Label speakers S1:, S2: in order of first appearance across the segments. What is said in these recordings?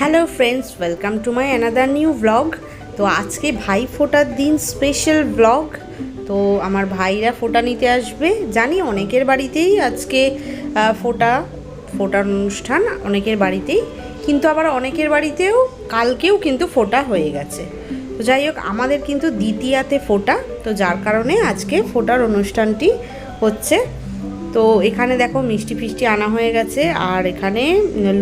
S1: Hello friends welcome to my another new blog তো আজকে ভাই ফোটার দিন স্পেশাল ব্লগ তো আমার ভাইরা ফোটা নিতে আসবে। জানি অনেকের বাড়িতেই আজকে ফোটা, ফোটার অনুষ্ঠান অনেকের বাড়িতেই। কিন্তু আবার অনেকের বাড়িতেও কালকেও কিন্তু ফোটা হয়ে গেছে। তো যাই হোক, আমাদের কিন্তু দ্বিতীয়াতে ফোটা। তো যার কারণে আজকে ফোটার অনুষ্ঠানটি হচ্ছে তো এখানে দেখো মিষ্টি ফিষ্টি আনা হয়ে গেছে, আর এখানে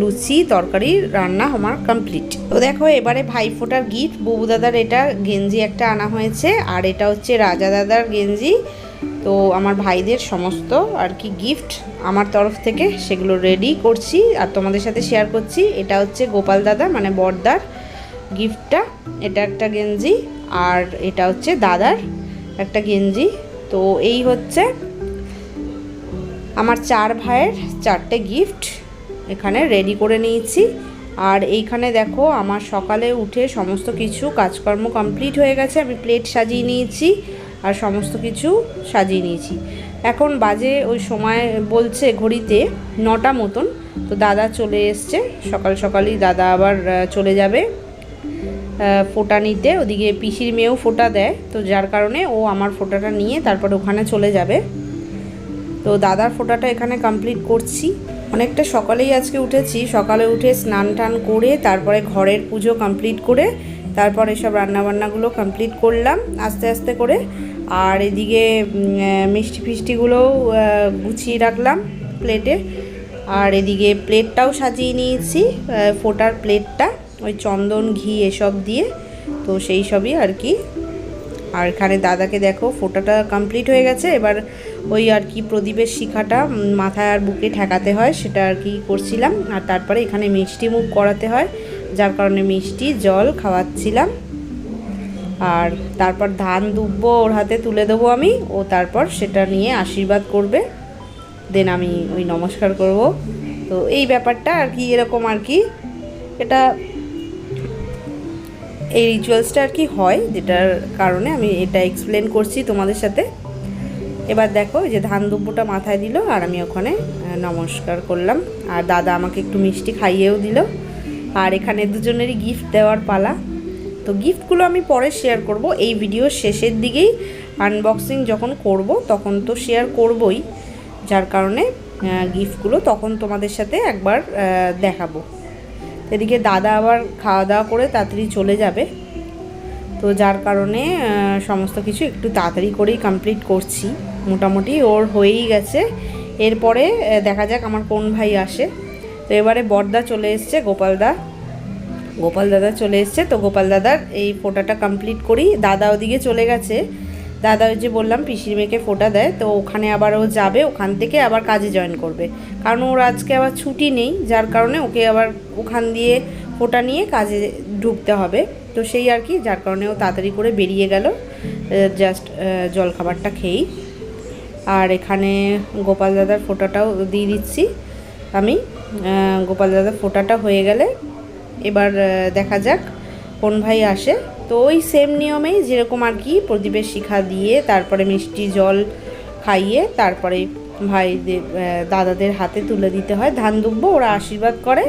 S1: লুচি, তরকারি, রান্না আমার কমপ্লিট তো দেখো এবারে ভাইফোঁটার গিফট, ববু দাদার এটা গেঞ্জি একটা আনা হয়েছে, আর এটা হচ্ছে রাজা দাদার গেঞ্জি। তো আমার ভাইদের সমস্ত আর কি গিফট আমার তরফ থেকে, সেগুলো রেডি করছি, আর তোমাদের সাথে শেয়ার করছি। এটা হচ্ছে গোপাল দাদা মানে বড়দার গিফটটা, এটা একটা গেঞ্জি, আর এটা হচ্ছে দাদার একটা গেঞ্জি। তো এই হচ্ছে আমার চার ভাইয়ের চারটে গিফট এখানে রেডি করে নিয়েছি। আর এইখানে দেখো, আমার সকালে উঠে সমস্ত কিছু কাজকর্ম কমপ্লিট হয়ে গেছে, আমি প্লেট সাজিয়ে নিয়েছি আর সমস্ত কিছু সাজিয়ে নিয়েছি। এখন বাজে ওই সময় বলছে ঘড়িতে নটা মতন, তো দাদা চলে এসছে। সকাল সকালই দাদা আবার চলে যাবে ফোঁটা নিতে। ওদিকে পিসির মেয়েও ফোঁটা দেয়, তো যার কারণে ও আমার ফোঁটাটা নিয়ে তারপর ওখানে চলে যাবে। তো দাদার ফোঁটাটা এখানে কমপ্লিট করছি। অনেকটা সকালেই আজকে উঠেছি। সকালে উঠে স্নান টান করে তারপরে ঘরের পুজো কমপ্লিট করে তারপর এসব রান্নাবান্নাগুলো কমপ্লিট করলাম আস্তে আস্তে করে। আর এদিকে মিষ্টি ফিষ্টিগুলোও গুছিয়ে রাখলাম প্লেটে আর এদিকে প্লেটটাও সাজিয়ে নিয়েছি ফোটার প্লেটটা ওই চন্দন, ঘি এসব দিয়ে। তো সেই সবই আর কি। আর এখানে দাদাকে দেখো, ফোটাটা কমপ্লিট হয়ে গেছে। এবার ওই আর কি প্রদীপের শিখাটা মাথায় আর বুকে ঠেকাতে হয়, সেটা আর কি করছিলাম। আর তারপরে এখানে মিষ্টি মুখ করাতে হয়, যার কারণে মিষ্টি, জল খাওয়াচ্ছিলাম। আর তারপর ধান দুব্বো ওর হাতে তুলে দেবো আমি, ও তারপর সেটা নিয়ে আশীর্বাদ করবে। দেন আমি ওই নমস্কার করব। তো এই ব্যাপারটা আর কি এরকম আর কি, এটা এই রিচুয়ালসটা আর কি হয়, যেটার কারণে আমি এটা এক্সপ্লেন করছি তোমাদের সাথে। এবার দেখো যে ধান দুব্বটা মাথায় দিল আর আমি ওখানে নমস্কার করলাম। আর দাদা আমাকে একটু মিষ্টি খাইয়েও দিল। আর এখানে দুজনেরই গিফট দেওয়ার পালা। তো গিফটগুলো আমি পরে শেয়ার করব। এই ভিডিও শেষের দিকেই আনবক্সিং যখন করব, তখন তো শেয়ার করবই। যার কারণে গিফটগুলো তখন তোমাদের সাথে একবার দেখাবো। এদিকে দাদা আবার খাওয়া দাওয়া করে তাড়াতাড়ি চলে যাবে। তো যার কারণে সমস্ত কিছু একটু তাড়াতাড়ি করেই কমপ্লিট করছি। মোটামুটি ওর হয়েই গেছে। এরপরে দেখা যাক আমার কোন ভাই আসে। তো এবারে বর্দা চলে এসছে গোপালদা গোপাল দাদা চলে এসছে, তো গোপাল দাদার এই ফোটাটা কমপ্লিট করি। দাদা ওদিকে চলে গেছে। দাদা ওই যে বললাম, পিসির মেয়েকে ফোটা দেয়। তো ওখানে আবার ও যাবে, ওখান থেকে আবার কাজে জয়েন করবে। কারণ ওর আজকে আবার ছুটি নেই, যার কারণে ওকে আবার ওখান দিয়ে ফোটা নিয়ে কাজে ঢুকতে হবে। তো সেই আর কি, যার কারণে ও তাড়াতাড়ি করে বেরিয়ে গেল। জাস্ট জলখাবারটা খেয়েই। আর এখানে গোপাল দাদার ফোটাটাও দিয়ে দিচ্ছি আমি। গোপাল দাদার ফোটাটা হয়ে গেলে এবার দেখা যাক কোন ভাই আসে। তো ওই সেম নিয়মেই যেরকম আর কি প্রদীপের শিখা দিয়ে, তারপরে মিষ্টি জল খাইয়ে, তারপরে ভাইদের দাদাদের হাতে তুলে দিতে হয়। ধান দুব্ব, ওরা আশীর্বাদ করে,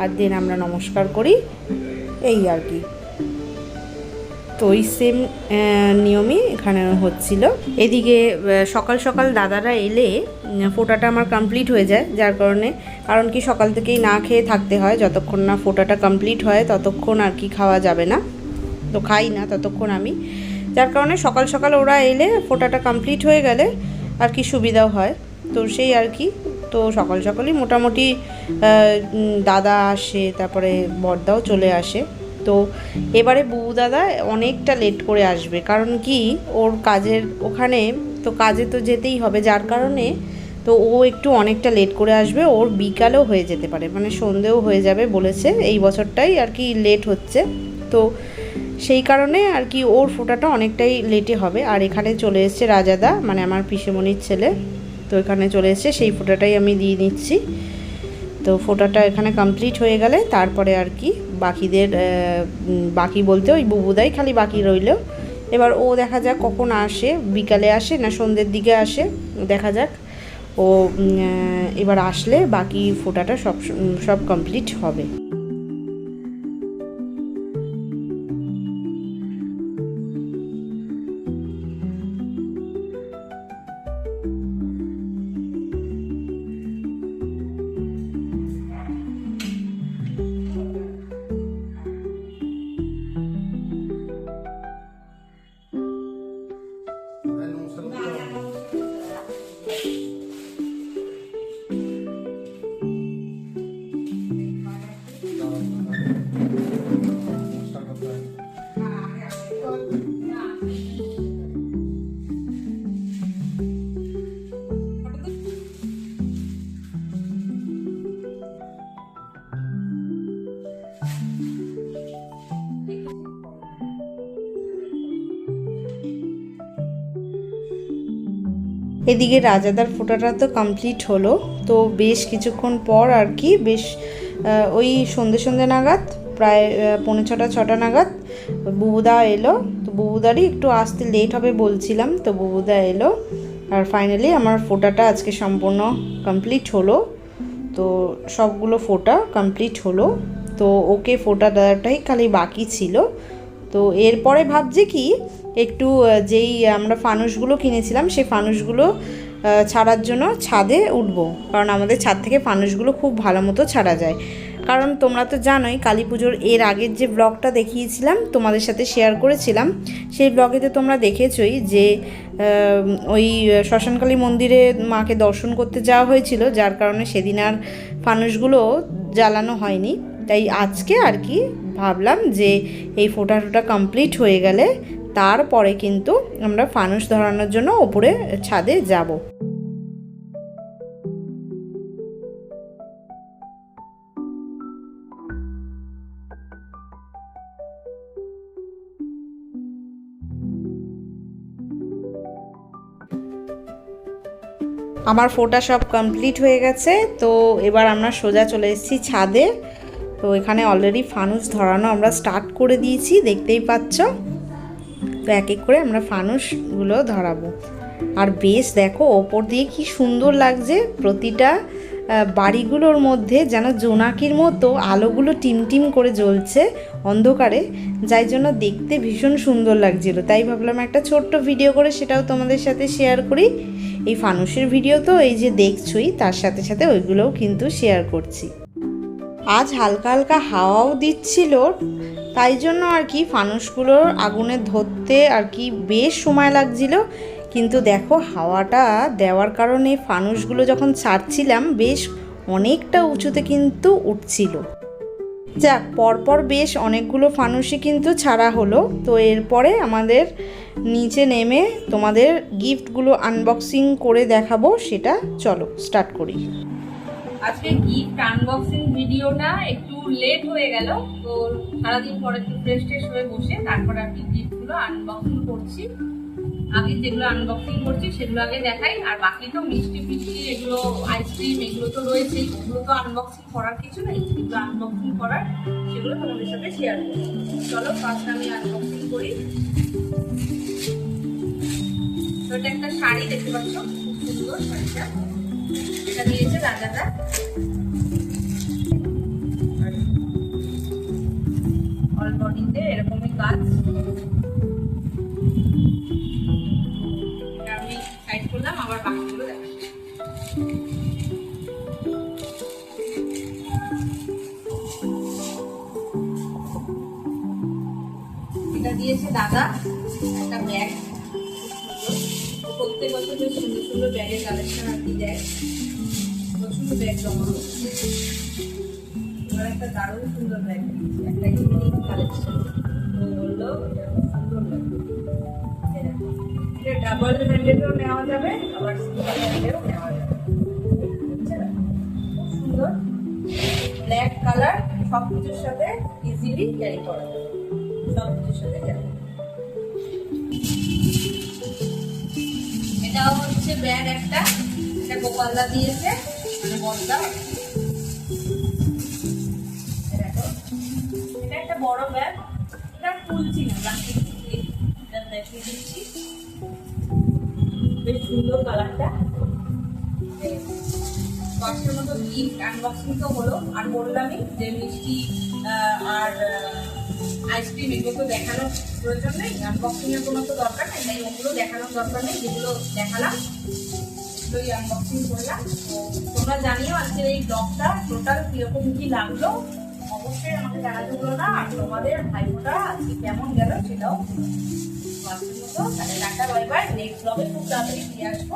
S1: আর দেন আমরা নমস্কার করি। এই আর কি। তো ওই সেম নিয়মই এখানে হচ্ছিল। এদিকে সকাল সকাল দাদারা এলে ফোটাটা আমার কমপ্লিট হয়ে যায়, যার কারণে, কারণ কি সকাল থেকেই না খেয়ে থাকতে হয়, যতক্ষণ না ফোটাটা কমপ্লিট হয়, ততক্ষণ আর কি খাওয়া যাবে না। তো খাই না, ততক্ষণ আমি। যার কারণে সকাল সকাল ওরা এলে, ফোটাটা কমপ্লিট হয়ে গেলে, আর কি সুবিধাও হয়। তো সেই আর কি, তো সকাল সকালই মোটামুটি দাদা আসে, তারপরে বর্দাও চলে আসে। তো এবারে বুবু দাদা অনেকটা লেট করে আসবে। কারণ কি? ওর কাজের ওখানে তো কাজে তো যেতেই হবে। যার কারণে তো ও একটু অনেকটা লেট করে আসবে। ওর বিকালেও হয়ে যেতে পারে। মানে সন্ধেও হয়ে যাবে বলেছে। এই বছরটাই আর কি লেট হচ্ছে। তো সেই কারণে আর কি ওর ফোটাটা অনেকটাই লেটে হবে। আর এখানে চলে এসছে রাজাদা মানে আমার পিসেমণির ছেলে। তো এখানে চলে এসছে। সেই ফোটাটাই আমি দিয়ে নিচ্ছি তো ফোটাটা এখানে কমপ্লিট হয়ে গেলে তারপরে আর কি বাকিদের বাকি বলতে ওই বুবুদাই, খালি বাকি রইল। এবার ও দেখা যাক কখন আসে, বিকালে আসে না সন্ধ্যের দিকে আসে, দেখা যাক। ও এবার আসলে বাকি ফোটাটা সব সব কমপ্লিট হবে। এদিকে রাজাদার ফোটাটা তো কমপ্লিট হলো। তো বেশ কিছুক্ষণ পর আর কি বেশ ওই সন্ধে সন্ধে নাগাদ, প্রায় পৌনে ছটা ছটা নাগাদ বুবুদা এলো। তো বুবুদারই একটু আসতে লেট হবে বলছিলাম, তো বুবুদা এলো। আর ফাইনালি আমার ফোটাটা আজকে সম্পূর্ণ কমপ্লিট হলো। তো সবগুলো ফোটা কমপ্লিট হলো। তো ওকে ফোটা দেওয়াটাই খালি বাকি ছিল। তো এরপরে ভাবছি কি একটু যেই আমরা ফানুসগুলো কিনেছিলাম, সেই ফানুসগুলো ছাড়ার জন্য ছাদে উঠবো। কারণ আমাদের ছাদ থেকে ফানুসগুলো খুব ভালো মতো ছাড়া যায়। কারণ তোমরা তো জানোই, কালী পুজোর এর আগের যে ব্লগটা দেখিয়েছিলাম, তোমাদের সাথে শেয়ার করেছিলাম, সেই ব্লগেতে তোমরা দেখেছই যে ওই শ্মশানকালী মন্দিরে মাকে দর্শন করতে যাওয়া হয়েছিল, যার কারণে সেদিন আর ফানুসগুলো জ্বালানো হয়নি। তাই আজকে আর কি ভাবলাম যে, এই ফোটা টোটা কমপ্লিট হয়ে গেলে তারপরে কিন্তু আমরা ফানুস ধরানোর জন্য ওপরে ছাদে যাব। আমার ফোটা সব কমপ্লিট হয়ে গেছে, তো এবার আমরা সোজা চলে এসেছি ছাদে। তো এখানে অলরেডি ফানুস ধরানো আমরা স্টার্ট করে দিয়েছি, দেখতেই পাচ্ছ। তো এক এক করে আমরা ফানুসগুলো ধরাবো। আর বেশ দেখো, ওপর দিয়ে কি সুন্দর লাগছে। প্রতিটা বাড়িগুলোর মধ্যে যেন জোনাকির মতো আলোগুলো টিমটিম করে জ্বলছে অন্ধকারে। যাই জন্য দেখতে ভীষণ সুন্দর লাগছিল। তাই ভাবলাম একটা ছোট্ট ভিডিও করে সেটাও তোমাদের সাথে শেয়ার করি। এই ফানুসের ভিডিও তো এই যে দেখছই, তার সাথে সাথে ওইগুলোও কিন্তু শেয়ার করছি। আজ হালকা হালকা হাওয়াও দিচ্ছিল। তাই জন্য আর কি ফানুসগুলোর আগুনে ধরতে আর কি বেশ সময় লাগছিল। কিন্তু দেখো, হাওয়াটা দেওয়ার কারণে ফানুসগুলো যখন ছাড়ছিলাম, বেশ অনেকটা উঁচুতে কিন্তু উঠছিল। যাক, পরপর বেশ অনেকগুলো ফানুসই কিন্তু ছাড়া হলো। তো এরপরে আমাদের নিচে নেমে তোমাদের গিফটগুলো আনবক্সিং করে দেখাবো, সেটা চলো স্টার্ট করি।
S2: আজকে গিফট আনবক্সিং ভিডিওটা একটু লেট হয়ে গেল। তো সারাদিন পরে একটু ফ্রেশ ট্রেশ হয়ে বসে তারপরে আমি গিফটগুলো আনবক্সিং করছি। আগে যেগুলো আনবক্সিং করছি সেগুলো আগে দেখাই। আর বাকি তো মিষ্টি ফিষ্টি এগুলো আইসক্রিম এগুলো তো রয়েছেই। ওগুলো তো আনবক্সিং করার কিছু নেই। যেগুলো আনবক্সিং করার, সেগুলো তোমাদের সাথে শেয়ার করব। চলো ফার্স্ট আমি আনবক্সিং করি। তো এটা একটা শাড়ি, দেখতে পাচ্ছ? খুব সুন্দর শাড়িটা। এটা দিয়েছে রাজাদা। বডিতে এরকমই কাজ। আমি করলাম, আবার এটা দিয়েছে দাদা, একটা ব্যাগ প্রত্যেক বছর সুন্দর সুন্দর ব্যাগের কালেকশন আর কি দেয়। প্রচুর ব্যাগ জমা এবার একটা দারুণ সুন্দর একটা ইউনিক কালেকশন বলল ডাবল হ্যান্ডেডও নেওয়া যাবে, আবার সিঙ্গেল নেওয়া যাবে। সুন্দর। ব্ল্যাক কালার সব সাথে ইজিলি ক্যারি করা যাবে। সব কিছুর সাথে ক্যারি এটাও হচ্ছে ব্যাগ একটা। এটা গোপালদা দিয়েছে। মানে বস্তা এটা একটা বড় ব্যাগ। এটা খুলছি না প্লাস্টিক এটা দেখিয়ে দিচ্ছি। বেশ সুন্দর কালারটা। দশটার মতো গিফট আনবক্সিং তো হলো, আর বললামই যে মিষ্টি আর আইসক্রিম এগুলো তো দেখানোর প্রয়োজন নেই। আনবক্সিং কোনো তো দরকার নেই, তাই ওগুলো দেখানোর দরকার নেই, যেগুলো দেখালাম। সেগুলোই আনবক্সিং করলাম। তো তোমরা জানিও আজকের এই ব্লগটা টোটাল কীরকম কি লাগল। অবশ্যই আমাকে জানাতে না। আর তোমাদের ভাইফোঁটা আজকে কেমন গেল সেটাও মতো। তাহলে টাটা বাই নেক্সট ব্লগে খুব তাড়াতাড়ি ফিরে আসব।